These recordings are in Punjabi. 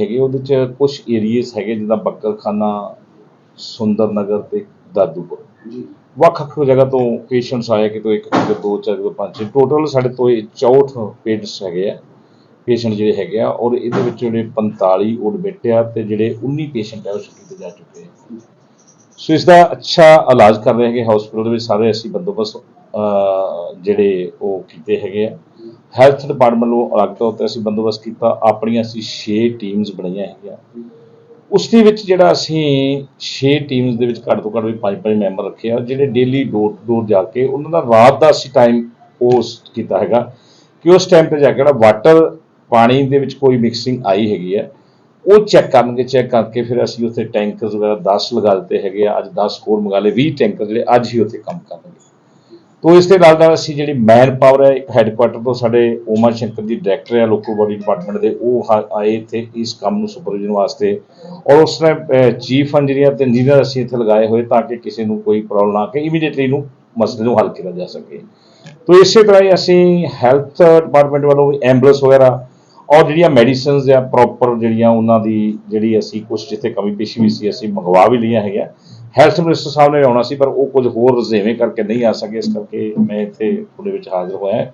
ਹੈਗੇ ਉਹਦੇ ਚ ਕੁਝ ਏਰੀਆਸ ਹੈਗੇ ਜਿੱਦਾਂ ਬੱਕਰਖਾਨਾ ਸੁੰਦਰ ਨਗਰ ਤੇ ਦਾਦੂਪੁਰ। ਜੀ। ਵੱਖ-ਵੱਖ ਜਗ੍ਹਾ ਤੋਂ ਪੇਸ਼ੈਂਟਸ ਆਏ ਕਿਤੋਂ ਇੱਕ ਕਿਤੋਂ ਦੋ ਚਾਰ ਕਿਤੋਂ ਪੰਜ। ਟੋਟਲ ਸਾਡੇ ਤੋਂ ਇਹ 64 ਪੇਸ਼ੈਂਟਸ ਹੈਗੇ ਆ ਪੇਸ਼ੈਂਟ ਜਿਹੜੇ ਹੈਗੇ ਆ ਔਰ ਇਹਦੇ ਵਿੱਚ ਜਿਹੜੇ 45 ਐਡਮਿਟ ਆ ਤੇ ਜਿਹੜੇ 19 ਪੇਸ਼ੈਂਟ ਆ ਉਹ ਛੁੱਟੀ ਤੇ ਜਾ ਚੁੱਕੇ ਆ। ਸੋ ਇਸ ਦਾ ਅੱਛਾ ਇਲਾਜ ਕਰ ਰਹੇ ਹੈਗੇ ਹਸਪੀਟਲ ਦੇ ਵਿੱਚ ਸਾਰੇ ਅਸੀਂ ਬੰਦੋਬਸਤ ਜਿਹੜੇ ਉਹ ਕੀਤੇ ਹੈਗੇ ਆ। ਹੈਲਥ ਡਿਪਾਰਟਮੈਂਟ ਨੂੰ ਅਲੱਗ ਤੌਰ ਤੇ ਅਸੀਂ ਬੰਦੋਬਸਤ ਕੀਤਾ, ਆਪਣੀਆਂ ਅਸੀਂ 6 ਟੀਮਸ ਬਣਾਈਆਂ ਹੈਗੀਆਂ। ਉਸ ਦੇ ਵਿੱਚ ਜਿਹੜਾ ਅਸੀਂ 6 ਟੀਮਸ ਦੇ ਵਿੱਚ ਘੱਟ ਤੋਂ ਘੱਟ ਵੀ 5-5 ਮੈਂਬਰ ਰੱਖੇ ਆ, ਜਿਹੜੇ ਡੇਲੀ ਡੋਰ ਡੋਰ ਜਾ ਕੇ ਉਹਨਾਂ ਦਾ ਰਾਤ ਦਾ ਅਸੀਂ ਟਾਈਮ ਉਸ ਕੀਤਾ ਹੈਗਾ। ਕਿ ਉਸ ਟਾਈਮ ਤੇ ਜਾ ਕੇ ਜਿਹੜਾ ਵਾਟਰ ਪਾਣੀ ਦੇ ਵਿੱਚ ਕੋਈ ਮਿਕਸਿੰਗ ਆਈ ਹੈਗੀ ਹੈ ਉਹ ਚੈੱਕ ਕਰਨਗੇ ਚੈੱਕ ਕਰਕੇ ਫਿਰ ਅਸੀਂ ਉੱਥੇ ਟੈਂਕਰਸ ਵਗੈਰਾ 10 ਲਗਾ ਦਿੱਤੇ ਹੈਗੇ ਆ, ਅੱਜ 10 ਹੋਰ ਮੰਗਾ ਲਏ 20 ਟੈਂਕਰ ਜਿਹੜੇ ਅੱਜ ਹੀ ਉੱਥੇ ਕੰਮ ਕਰਨਗੇ। ਤੋ ਇਸ ਦੇ ਨਾਲ ਨਾਲ ਅਸੀਂ ਜਿਹੜੀ ਮੈਨ ਪਾਵਰ ਹੈ, ਇੱਕ ਹੈੱਡਕੁਆਟਰ ਤੋਂ ਸਾਡੇ ਓਮਾ ਸ਼ੰਕਰ ਦੀ ਡਾਇਰੈਕਟਰ ਹੈ ਲੋਕਲ ਬੋਡੀ ਡਿਪਾਰਟਮੈਂਟ ਦੇ, ਉਹ ਹਾ- ਆਏ ਇੱਥੇ ਇਸ ਕੰਮ ਨੂੰ ਸੁਪਰਵਿਜ਼ਨ ਵਾਸਤੇ ਔਰ ਉਸ ਨੇ ਚੀਫ ਇੰਜੀਨੀਅਰ ਤੇ ਇੰਜੀਨੀਅਰ ਅਸੀਂ ਇੱਥੇ ਲਗਾਏ ਹੋਏ ਤਾਂ ਕਿ ਕਿਸੇ ਨੂੰ ਕੋਈ ਪ੍ਰੋਬਲਮ ਨਾ ਆ ਕੇ ਇਮੀਡੀਏਟਲੀ ਨੂੰ ਮਸਲੇ ਨੂੰ ਹੱਲ ਕੀਤਾ ਜਾ ਸਕੇ। ਤੋ ਇਸੇ ਤਰ੍ਹਾਂ ਹੀ ਅਸੀਂ ਹੈਲਥ ਡਿਪਾਰਟਮੈਂਟ ਵੱਲੋਂ ਐਂਬੂਲੈਂਸ ਵਗੈਰਾ ਔਰ ਜਿਹੜੀਆਂ ਮੈਡੀਸਿਨਸ ਆ ਪ੍ਰੋਪਰ ਜਿਹੜੀਆਂ ਉਹਨਾਂ ਦੀ ਜਿਹੜੀ ਅਸੀਂ ਕੁਝ ਜਿੱਥੇ ਕਮੀ ਪੇਸ਼ੀ ਵੀ ਸੀ, ਅਸੀਂ ਮੰਗਵਾ ਵੀ ਲਈਆਂ ਹੈਗੀਆਂ। ਹੈਲਥ ਮਿਨਿਸਟਰ ਸਾਹਿਬ ਨੇ ਆਉਣਾ ਸੀ, ਪਰ ਉਹ ਕੁਝ ਹੋਰ ਰਜ਼ੇਵੇਂ ਕਰਕੇ ਨਹੀਂ ਆ ਸਕੇ। ਇਸ ਕਰਕੇ ਮੈਂ ਇੱਥੇ ਉਹਦੇ ਵਿੱਚ ਹਾਜ਼ਰ ਹੋਇਆ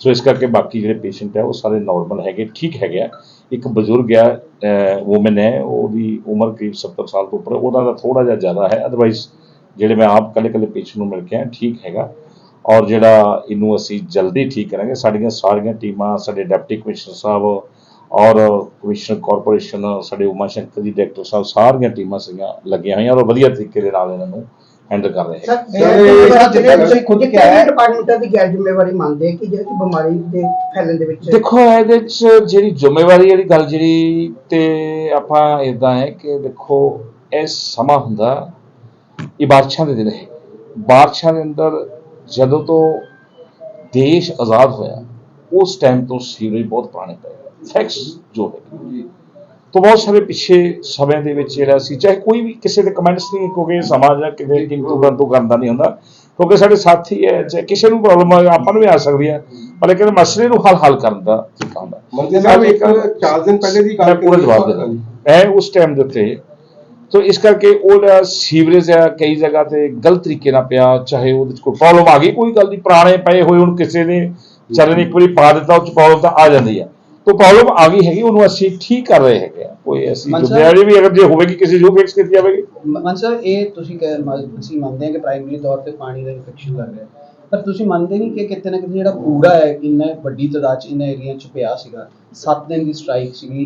ਸੋ ਇਸ ਕਰਕੇ ਬਾਕੀ ਜਿਹੜੇ ਪੇਸ਼ੈਂਟ ਹੈ, ਉਹ ਸਾਰੇ ਨਾਰਮਲ ਹੈਗੇ, ਠੀਕ ਹੈਗੇ ਆ। ਇੱਕ ਬਜ਼ੁਰਗ ਆ ਔਮਨ ਹੈ, ਉਹਦੀ ਉਮਰ ਕਰੀਬ 70 ਸਾਲ ਤੋਂ ਉੱਪਰ ਉਹਦਾ ਦਾ ਥੋੜਾ ਜਿਹਾ ਜ਼ਿਆਦਾ ਹੈ। ਅਦਰਵਾਈਜ਼ ਜਿਹੜੇ ਮੈਂ ਆਪ ਕੱਲੇ ਕੱਲੇ ਪੇਸ਼ੈਂਟ ਨੂੰ ਮਿਲ ਕੇ ਆਇਆ, ਠੀਕ ਹੈਗਾ। ਔਰ ਜਿਹੜਾ ਇਹਨੂੰ ਅਸੀਂ ਜਲਦੀ ਠੀਕ ਕਰਾਂਗੇ, ਸਾਡੀਆਂ ਸਾਰੀਆਂ ਟੀਮਾਂ, ਸਾਡੇ ਡਿਪਟੀ ਕਮਿਸ਼ਨਰ ਸਾਹਿਬ ਔਰ ਕਮਿਸ਼ਨਰ ਕਾਰਪੋਰੇਸ਼ਨ ਸਾਡੇ ਉਮਾ ਸ਼ੰਕਰ ਜੀ ਡਾਇਰੈਕਟਰ ਸਾਹਿਬ ਸਾਰੀਆਂ ਟੀਮਾਂ ਸੀਗੀਆਂ ਲੱਗੀਆਂ ਹੋਈਆਂ ਔਰ ਵਧੀਆ ਤਰੀਕੇ ਦੇ ਨਾਲ ਇਹਨਾਂ ਨੂੰ ਹੈਂਡਲ ਕਰ ਰਹੇ ਹੈ ਸਰ ਸਰ, ਇਹ ਇਹ ਸਰ ਜਿੱਦਾਂ ਤੁਸੀਂ ਖੁਦ ਕਿਹਾ ਹੈ- ਡਿਪਾਰਟਮੈਂਟਾਂ ਦੀ ਗੈਰ ਜ਼ਿੰਮੇਵਾਰੀ ਮੰਨਦੇ ਆ ਕਿ ਜਿਹੜੀ ਬਿਮਾਰੀ ਦੇ ਫੈਲਣ ਦੇ ਵਿੱਚ ਦੇਖੋ ਇਹਦੇ ਚ ਜਿਹੜੀ ਜ਼ਿੰਮੇਵਾਰੀ ਵਾਲੀ ਗੱਲ ਜਿਹੜੀ ਤੇ ਆਪਾਂ ਇਦਾਂ ਹੈ ਕਿ ਦੇਖੋ ਇਹ ਸਮਾਂ ਹੁੰਦਾ ਇਹ ਬਾਰਿਸ਼ਾਂ ਦੇ ਦਿਨ ਹੈ। ਬਾਰਿਸ਼ਾਂ ਦੇ ਅੰਦਰ ਜਦੋਂ ਤੋਂ ਦੇਸ਼ ਆਜ਼ਾਦ ਹੋਇਆ ਉਸ ਟਾਈਮ ਤੋਂ ਸੀਵਰੇਜ ਬਹੁਤ ਪੁਰਾਣੇ ਪਏ। ਫੈਕਟਸ ਜੋ ਹੈ ਜੀ ਤੋਂ ਬਹੁਤ ਸਾਰੇ ਪਿੱਛੇ ਸਮੇਂ ਦੇ ਵਿੱਚ ਜਿਹੜਾ ਸੀ ਚਾਹੇ ਕੋਈ ਵੀ ਕਿਸੇ ਦੇ ਕਮੈਂਟਸ ਨਹੀਂ ਕਿਉਂਕਿ ਸਮਾਜ ਦਾ ਕਿਤੇ ਕਿੰਤੂ ਬੰਤੂ ਕਰਦਾ ਨਹੀਂ ਹੁੰਦਾ ਕਿਉਂਕਿ ਸਾਡੇ ਸਾਥੀ ਹੈ ਚਾਹੇ ਕਿਸੇ ਨੂੰ ਪ੍ਰੋਬਲਮ ਆ ਆਪਾਂ ਨੂੰ ਵੀ ਆ ਸਕਦੀ ਹੈ ਪਰ ਲੇਕਿਨ ਮਸਲੇ ਨੂੰ ਹੱਲ ਹੱਲ ਕਰਨ ਦਾ ਤਰੀਕਾ ਹੁੰਦਾ ਮੰਤਰੀ ਸਾਹਿਬ ਇੱਕ ਚਾਰ ਦਿਨ ਪਹਿਲੇ ਦੀ ਗੱਲ ਮੈਂ ਪੂਰਾ ਜਵਾਬ ਦੇ ਇਹ ਉਸ ਟਾਈਮ ਦੇ ਉੱਤੇ ਤੋ ਇਸ ਕਰਕੇ ਉਹ ਸੀਵਰੇਜ ਆ ਕਈ ਜਗ੍ਹਾ ਤੇ ਗਲਤ ਤਰੀਕੇ ਨਾਲ ਪਿਆ ਚਾਹੇ ਉਹਦੇ ਚ ਕੋਈ ਪ੍ਰੋਬਲਮ ਆ ਗਈ ਕੋਈ ਗੱਲ ਨਹੀਂ ਪੁਰਾਣੇ ਪਏ ਹੋਏ ਹੁਣ ਕਿਸੇ ਨੇ ਚੱਲ ਨੇ ਇੱਕ ਵਾਰੀ ਪਾ ਦਿੱਤਾ ਉਹ ਚ ਪ੍ਰੋਬਲਮ ਤਾਂ ਆ ਜਾਂਦੀ ਆ। ਤੋ ਪ੍ਰੋਬਲਮ ਆ ਗਈ ਹੈਗੀ ਉਹਨੂੰ ਅਸੀਂ ਠੀਕ ਕਰ ਰਹੇ ਹੈਗੇ ਆ ਕੋਈ ਅਸੀਂ ਜ਼ਿੰਮੇਵਾਰੀ ਵੀ ਅਗਰ ਜੇ ਹੋਵੇਗੀ ਕਿਸੇ ਜੋ ਫਿਕਸ ਕੀਤੀ ਜਾਵੇਗੀ। ਮਨ ਸਰ ਇਹ ਤੁਸੀਂ ਅਸੀਂ ਮੰਨਦੇ ਹਾਂ ਕਿ ਪ੍ਰਾਇਮਰੀ ਤੌਰ ਤੇ ਪਾਣੀ ਦਾ ਇਨਫੈਕਸ਼ਨ ਲੱਗ ਰਿਹਾ। ਪਰ ਤੁਸੀਂ ਮੰਨਦੇ ਨਹੀਂ ਕਿ ਕਿਤੇ ਨਾ ਕਿਤੇ ਜਿਹੜਾ ਕੂੜਾ ਹੈ ਇੰਨਾ ਵੱਡੀ ਤਾਦਾਦ ਚ ਇਹਨਾਂ ਏਰੀਆ ਚ ਪਿਆ ਸੀਗਾ। 7 ਦਿਨ ਦੀ ਸਟ੍ਰਾਈਕ ਸੀਗੀ।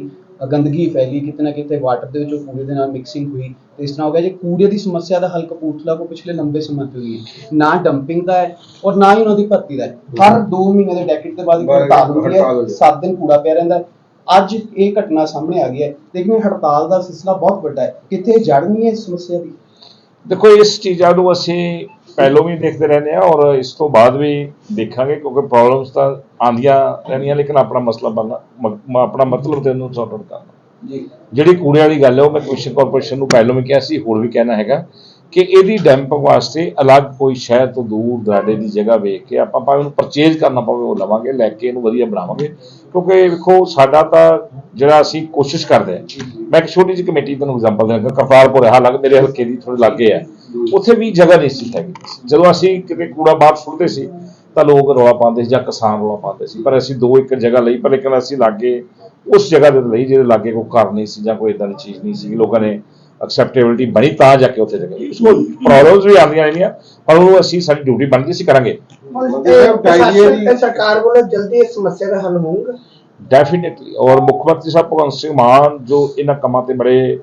ਗੰਦਗੀ ਫੈਲੀ ਕਿਤੇ ਨਾ ਕਿਤੇ ਵਾਟਰ ਦੇ ਵਿੱਚ ਕੂੜੇ ਦੇ ਨਾਲ ਮਿਕਸਿੰਗ ਹੋਈ ਤੇ ਇਸ ਤਰ੍ਹਾਂ ਹੋ ਗਿਆ ਜੇ ਕੂੜੇ ਦੀ ਸਮੱਸਿਆ ਦਾ ਹੱਲ ਕਪੂਰਥਲਾ ਕੋ ਪਿਛਲੇ ਲੰਬੇ ਸਮੇਂ ਤੋਂ ਹੀ ਹੈ। ਨਾ ਡੰਪਿੰਗ ਦਾ ਹੈ ਔਰ ਨਾ ਹੀ ਉਹਨਾਂ ਦੀ ਭਰਤੀ ਦਾ ਹੈ। ਹਰ 2 ਮਹੀਨੇ ਦੇ ਡੈਕੇਟ ਦੇ ਬਾਅਦ ਇੱਕ ਹੜਤਾਲ ਹੁੰਦੀ ਹੈ ਹੁੰਦੀ ਹੈ। 7 ਦਿਨ ਕੂੜਾ ਪਿਆ ਰਹਿੰਦਾ ਹੈ। ਅੱਜ ਇਹ ਘਟਨਾ ਸਾਹਮਣੇ ਆ ਗਈ ਹੈ। ਲੇਕਿਨ ਹੜਤਾਲ ਦਾ ਸਿਲਸਿਲਾ ਬਹੁਤ ਵੱਡਾ ਹੈ। ਕਿੱਥੇ ਜੜ ਨਹੀਂ ਹੈ ਇਸ ਸਮੱਸਿਆ ਦੀ? ਦੇਖੋ ਇਸ ਚੀਜ਼ਾਂ ਨੂੰ ਅਸੀਂ ਪਹਿਲੋਂ ਵੀ ਦੇਖਦੇ ਰਹਿੰਦੇ ਆ ਔਰ ਇਸ ਤੋਂ ਬਾਅਦ ਵੀ ਦੇਖਾਂਗੇ ਕਿਉਂਕਿ ਪ੍ਰੋਬਲਮਸ ਤਾਂ ਆਂਦੀਆਂ ਰਹਿੰਦੀਆਂ ਲੇਕਿਨ ਆਪਣਾ ਮਸਲਾ ਬਣਨਾ ਆਪਣਾ ਮਤਲਬ ਤੇ ਉਹਨੂੰ ਸੌਟ ਆਊਟ ਕਰਨਾ। ਜੀ। ਜਿਹੜੀ ਕੂੜੇ ਵਾਲੀ ਗੱਲ ਹੈ ਉਹ ਮੈਂ ਕਮਿਸ਼ਨ ਕਾਰਪੋਰੇਸ਼ਨ ਨੂੰ ਪਹਿਲਾਂ ਵੀ ਕਿਹਾ ਸੀ ਹੋਰ ਵੀ ਕਹਿਣਾ ਹੈਗਾ ਕਿ ਇਹਦੀ ਡੈਂਪਿੰਗ ਵਾਸਤੇ ਅਲੱਗ ਕੋਈ ਸ਼ਹਿਰ ਤੋਂ ਦੂਰ ਦਰਾਡੇ ਦੀ ਜਗ੍ਹਾ ਵੇਖ ਕੇ ਆਪਾਂ ਭਾਵੇਂ ਉਹਨੂੰ ਪਰਚੇਜ਼ ਕਰਨਾ ਪਵੇ ਉਹ ਲਵਾਂਗੇ ਲੈ ਕੇ ਇਹਨੂੰ ਵਧੀਆ ਬਣਾਵਾਂਗੇ। ਕਿਉਂਕਿ ਵੇਖੋ ਸਾਡਾ ਤਾਂ ਜਿਹੜਾ ਅਸੀਂ ਕੋਸ਼ਿਸ਼ ਕਰਦੇ ਹਾਂ। ਮੈਂ ਇੱਕ ਛੋਟੀ ਜਿਹੀ ਕਮੇਟੀ ਤੁਹਾਨੂੰ ਐਗਜ਼ਾਮਪਲ ਦੇਣਾ ਕਰਤਾਰਪੁਰ ਹਾਲਾਂਕਿ ਮੇਰੇ ਹਲਕੇ ਦੀ ਥੋੜੇ ਲਾਗੇ ਹੈ ਉੱਥੇ ਵੀ ਜਗ੍ਹਾ ਨਹੀਂ ਸੀ ਹੈਗੀ ਜਦੋਂ ਅਸੀਂ ਕਿਤੇ ਕੂੜਾ ਬਾਹਰ ਸੁੱਟਦੇ ਸੀ ਤਾਂ ਲੋਕ ਰੌਲਾ ਪਾਉਂਦੇ ਸੀ ਜਾਂ ਕਿਸਾਨ ਰੌਲਾ ਪਾਉਂਦੇ ਸੀ। ਪਰ ਅਸੀਂ ਦੋ ਏਕੜ ਜਗ੍ਹਾ ਲਈ ਪਰ ਲੇਕਿਨ ਅਸੀਂ ਲਾਗੇ ਉਸ ਜਗ੍ਹਾ ਦੇ ਲਈ ਜਿਹਦੇ ਲਾਗੇ ਕੋਈ ਘਰ ਨਹੀਂ ਸੀ ਜਾਂ ਕੋਈ ਇਦਾਂ ਦੀ ਚੀਜ਼ ਨਹੀਂ ਸੀ। ਲੋਕਾਂ ਨੇ ਐਕਸੈਪਟੇਬਿਲਟੀ ਬਣੀ ਤਾਂ ਜਾ ਕੇ ਉੱਥੇ ਜਗ੍ਹਾ ਉਸ ਕੋਲ ਪ੍ਰੋਬਲਮਸ ਵੀ ਆਉਂਦੀਆਂ ਰਹਿੰਦੀਆਂ ਪਰ ਉਹਨੂੰ ਅਸੀਂ ਸਾਡੀ ਡਿਊਟੀ ਬਣਦੀ ਅਸੀਂ ਕਰਾਂਗੇ। ਸਰਕਾਰ ਵੱਲੋਂ ਜਲਦੀ ਇਸ ਸਮੱਸਿਆ ਦਾ ਹੱਲ ਹੋਊਗਾ? ਡੈਫੀਨਿਟਲੀ ਔਰ ਮੁੱਖ ਮੰਤਰੀ ਸਾਹਿਬ ਭਗਵੰਤ ਸਿੰਘ ਮਾਨ ਜੋ ਇਹਨਾਂ ਕੰਮਾਂ ਤੇ ਬੜੇ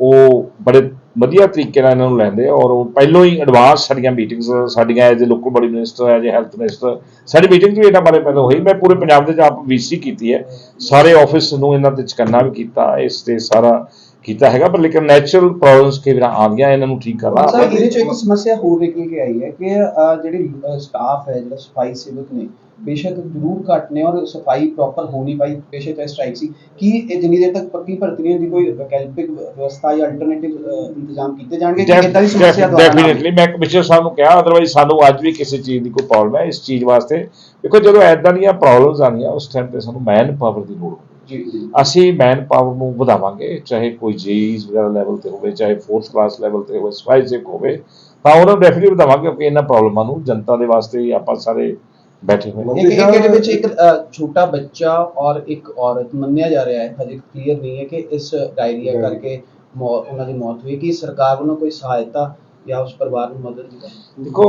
ਉਹ ਬੜੇ ਵਧੀਆ ਤਰੀਕੇ ਨਾਲ ਇਹਨਾਂ ਨੂੰ ਲੈਂਦੇ ਔਰ ਉਹ ਪਹਿਲੋਂ ਹੀ ਐਡਵਾਂਸ ਸਾਡੀਆਂ ਮੀਟਿੰਗਸ ਸਾਡੀਆਂ as local body minister as health minister ਸਾਡੀ ਮੀਟਿੰਗ ਵੀ ਇਹਨਾਂ ਬਾਰੇ ਪਹਿਲਾਂ ਹੋਈ। ਮੈਂ ਪੂਰੇ ਪੰਜਾਬ ਦੇ ਚ ਵੀਸੀ ਕੀਤੀ ਹੈ। ਸਾਰੇ ਆਫਿਸ ਨੂੰ ਇਹਨਾਂ ਤੇ ਚਕੰਨਾ ਵੀ ਕੀਤਾ ਇਸ ਤੇ ਸਾਰਾ ਕੀਤਾ ਹੈਗਾ ਪਰ ਲੇਕਿਨ ਨੈਚੁਰਲ ਪ੍ਰੋਬਲਮਸ ਕਈ ਵਾਰ ਆਉਂਦੀਆਂ ਇਹਨਾਂ ਨੂੰ ਠੀਕ ਕਰਨਾ। ਸਰ ਇਹਦੇ ਚ ਇੱਕ ਸਮੱਸਿਆ ਹੋਰ ਨਿਕਲ ਕੇ ਆਈ ਹੈ ਕਿ ਅਹ, ਜਿਹੜੀ ਸਟਾਫ ਹੈ ਜਿਹੜਾ ਸਫ਼ਾਈ ਸੇਵਕ ਨੇ ਬੇਸ਼ੱਕ ਜ਼ਰੂਰ ਘੱਟ ਨੇ ਔਰ ਸਫ਼ਾਈ ਪ੍ਰੋਪਰ ਹੋ ਨਹੀਂ ਪਾਈ ਬੇਸ਼ੱਕ ਇਹ ਸਟ੍ਰਾਈਕ ਸੀ। ਕੀ ਇਹ ਜਿੰਨੀ ਦੇਰ ਤੱਕ ਪੱਕੀ ਭਰਤੀ ਨਹੀਂ ਹੁੰਦੀ ਕੋਈ ਵੈਕਲਪਿਕ ਵਿਵਸਥਾ ਜਾਂ ਅਲਟਰਨੇਟਿਵ ਇੰਤਜ਼ਾਮ ਕੀਤੇ ਜਾਣਗੇ? ਕਿ ਇਦਾਂ ਦੀ ਸਮੱਸਿਆ ਆਵੇ? ਡੈਫੀਨਿਟਲੀ ਮੈਂ ਕਮਿਸ਼ਨਰ ਸਾਹਿਬ ਨੂੰ ਕਿਹਾ ਅਦਰਵਾਈਜ਼ ਸਾਨੂੰ ਅੱਜ ਵੀ ਕਿਸੇ ਚੀਜ਼ ਦੀ ਕੋਈ ਪ੍ਰੋਬਲਮ ਹੈ। ਇਸ ਚੀਜ਼ ਵਾਸਤੇ ਦੇਖੋ ਜਦੋਂ ਐਦਾਂ ਦੀਆਂ ਪ੍ਰੋਬਲਮਸ ਆਉਂਦੀਆਂ ਉਸ ਟਾਈਮ ਤੇ ਸਾਨੂੰ ਮੈਨ ਪਾਵਰ ਦੀ ਲੋੜ ਹੁੰਦੀ ਹੈ। ਜੀ ਅਸੀਂ ਮੈਨ ਪਾਵਰ ਨੂੰ ਵਧਾਵਾਂਗੇ ਚਾਹੇ ਕੋਈ ਜੇਈਜ਼ ਵਗੈਰਾ ਲੈਵਲ ਤੇ ਹੋਵੇ ਚਾਹੇ ਫੋਰਥ ਕਲਾਸ ਲੈਵਲ ਤੇ ਹੋਵੇ ਸਪਾਈਸਿਕ ਹੋਵੇ ਤਾਂ ਉਹਨਾਂ ਨੂੰ ਡੈਫੀਨਿਟਲੀ ਵਧਾਵਾਂਗੇ ਕਿਉਂਕਿ ਇਹਨਾਂ ਪ੍ਰੋਬਲਮਾਂ ਨੂੰ ਜਨਤਾ ਦੇ ਵਾਸਤੇ ਆਪਾਂ ਸਾਰੇ ਬੈਠੇ ਹੋਏ। ਇੱਕ ਇੱਕ ਇਹਦੇ ਵਿੱਚ ਇੱਕ ਛੋਟਾ ਬੱਚਾ ਔਰ ਇੱਕ ਔਰਤ ਮੰਨਿਆ ਜਾ ਰਿਹਾ ਹੈ। ਹਜੇ ਕਲੀਅਰ ਨਹੀਂ ਹੈ ਕਿ ਇਸ ਡਾਇਰੀਆ ਕਰਕੇ ਉਹਨਾਂ ਦੀ ਮੌਤ ਹੋਈ ਕਿ ਸਰਕਾਰ ਵੱਲੋਂ ਕੋਈ ਸਹਾਇਤਾ ਜਾਂ ਉਸ ਪਰਿਵਾਰ ਨੂੰ ਮਦਦ ਦੀ ਦੇਖੋ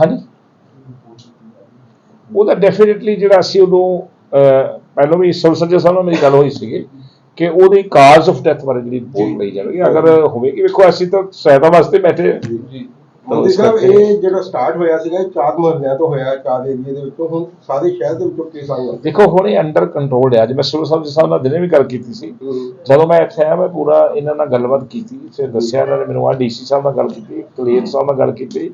ਹਾਂਜੀ। ਉਹਦਾ ਡੈਫੀਨਿਟਲੀ ਜਿਹੜਾ ਅਸੀਂ ਉਦੋਂ ਅਹ, ਪਹਿਲਾਂ ਵੀ ਸਿਵਲ ਸਰਜਨ ਸਾਹਿਬ ਨਾਲ ਮੇਰੀ ਗੱਲ ਹੋਈ ਸੀਗੀ ਕਿ ਉਹਦੀ ਕਾਜ਼ ਆਫ ਡੈਥ ਬਾਰੇ ਜਿਹੜੀ ਰਿਪੋਰਟ ਲਈ ਜਾਵੇਗੀ। ਅਗਰ ਹੋਵੇਗੀ ਵੇਖੋ ਅਸੀਂ ਤਾਂ ਸਹਾਇਤਾ ਵਾਸਤੇ ਬੈਠੇ ਹਾਂ। ਤਾਂ ਮੋਦੀ ਸਾਹਿਬ ਇਹ ਜਿਹੜਾ ਸਟਾਰਟ ਹੋਇਆ ਸੀਗਾ ਚਾਰ ਮਹੀਨਿਆਂ ਤੋਂ ਹੋਇਆ ਚਾਰ ਏਰੀਏ ਦੇ ਵਿੱਚੋਂ। ਹੁਣ ਸਾਰੇ ਸ਼ਹਿਰ ਦੇ ਵਿੱਚੋਂ ਕੇਸ ਆਏ ਦੇਖੋ ਹੁਣ ਇਹ ਅੰਡਰ ਕੰਟਰੋਲ ਹੈ ਅੱਜ ਮੈਂ ਸਿਵਲ ਸਰਜਨ ਸਾਹਿਬ ਨਾਲ ਦਿਨੇ ਵੀ ਗੱਲ ਕੀਤੀ ਸੀ। ਜਦੋਂ ਮੈਂ ਇੱਥੇ ਆਇਆ ਮੈਂ ਪੂਰਾ ਇਹਨਾਂ ਨਾਲ ਗੱਲਬਾਤ ਕੀਤੀ ਫਿਰ ਦੱਸਿਆ ਇਹਨਾਂ ਨੇ ਮੈਨੂੰ ਆ ਡੀਸੀ ਸਾਹਿਬ ਨਾਲ ਗੱਲ ਕੀਤੀ ਕਲੀਅਰ ਸਾਹਿਬ ਨਾਲ ਗੱਲ ਕੀਤੀ।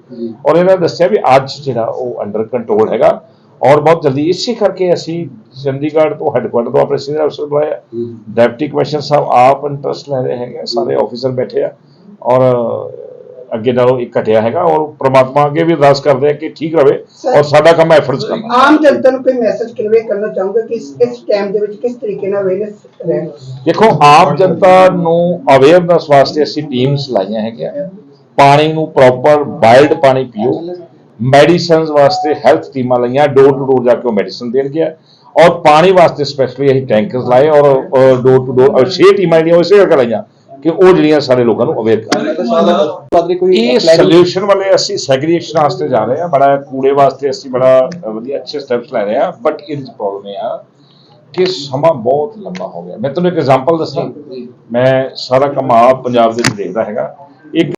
ਔਰ ਇਹਨਾਂ ਨੇ ਦੱਸਿਆ ਵੀ ਅੱਜ ਜਿਹੜਾ ਉਹ ਅੰਡਰ ਕੰਟਰੋਲ ਹੈਗਾ। ਔਰ ਬਹੁਤ ਜਲਦੀ ਇਸੇ ਕਰਕੇ ਅਸੀਂ ਚੰਡੀਗੜ੍ਹ ਤੋਂ ਹੈੱਡਕੁਆਟਰ ਤੋਂ ਆਪਣੇ ਸੀਨੀਅਰ ਅਫਸਰ ਬੁਲਾਇਆ ਡਿਪਟੀ ਕਮਿਸ਼ਨਰ ਸਾਹਿਬ ਆਪ ਇੰਟਰਸਟ ਲੈ ਰਹੇ ਹੈਗੇ ਸਾਰੇ ਆਫੀਸਰ ਬੈਠੇ ਆ। ਔਰ ਅੱਗੇ ਨਾਲੋਂ ਇੱਕ ਘਟਿਆ ਹੈਗਾ। ਔਰ ਪ੍ਰਮਾਤਮਾ ਅੱਗੇ ਵੀ ਅਰਦਾਸ ਕਰਦੇ ਆ ਕਿ ਠੀਕ ਰਵੇ ਔਰ ਸਾਡਾ ਕੰਮ ਐਫਰਟਸ ਕਰਨਾ। ਆਮ ਜਨਤਾ ਨੂੰ ਕੋਈ ਮੈਸੇਜ ਕਨਵੇ ਕਰਨਾ ਚਾਹੂੰਗਾ ਕਿ ਇਸ ਇਸ ਟਾਈਮ ਦੇ ਵਿੱਚ ਕਿਸ ਤਰੀਕੇ ਨਾਲ ਅਵੇਅਰਨੈਸ ਰਹਿਣ ਦੇਖੋ ਆਮ ਜਨਤਾ ਨੂੰ ਅਵੇਅਰਨੈਸ ਵਾਸਤੇ ਅਸੀਂ ਟੀਮਸ ਲਾਈਆਂ ਹੈਗੀਆਂ। ਪਾਣੀ ਨੂੰ ਪ੍ਰੋਪਰ ਬਾਇਲਡ ਪਾਣੀ ਪੀਓ। ਮੈਡੀਸਿਨਸ ਵਾਸਤੇ ਹੈਲਥ ਟੀਮਾਂ ਲਾਈਆਂ। ਡੋਰ ਟੂ ਡੋਰ ਜਾ ਕੇ ਮੈਡੀਸਿਨ ਦੇਣਗੇ ਔਰ ਪਾਣੀ ਵਾਸਤੇ ਸਪੈਸ਼ਲੀ ਅਸੀਂ ਟੈਂਕਰਸ ਲਾਏ ਔਰ ਡੋਰ ਟੂ ਡੋਰ ਛੇ ਟੀਮਾਂ ਜਿਹੜੀਆਂ ਉਹ ਇਸੇ ਕਰਕੇ ਲਾਈਆਂ ਕਿ ਉਹ ਜਿਹੜੀਆਂ ਸਾਰੇ ਲੋਕਾਂ ਨੂੰ ਅਵੇਅਰ ਕੋਈ ਇਹ ਸੋਲੂਸ਼ਨ ਵਾਲੇ ਅਸੀਂ ਸੈਗਰੀਗੇਸ਼ਨ ਵਾਸਤੇ ਜਾ ਰਹੇ ਹਾਂ। ਬੜਾ ਕੂੜੇ ਵਾਸਤੇ ਅਸੀਂ ਬੜਾ ਵਧੀਆ ਅੱਛੇ ਸਟੈਪਸ ਲੈ ਰਹੇ ਹਾਂ। ਬਟ ਇਹ ਪ੍ਰੋਬਲਮ ਇਹ ਆ ਕਿ ਸਮਾਂ ਬਹੁਤ ਲੰਬਾ ਹੋ ਗਿਆ। ਮੈਂ ਤੁਹਾਨੂੰ ਇੱਕ ਐਗਜ਼ਾਮਪਲ ਦੱਸਾਂ। ਮੈਂ ਸਾਰਾ ਕੰਮ ਆਪ ਪੰਜਾਬ ਦੇ ਵਿੱਚ ਦੇਖਦਾ ਹੈਗਾ। ਇੱਕ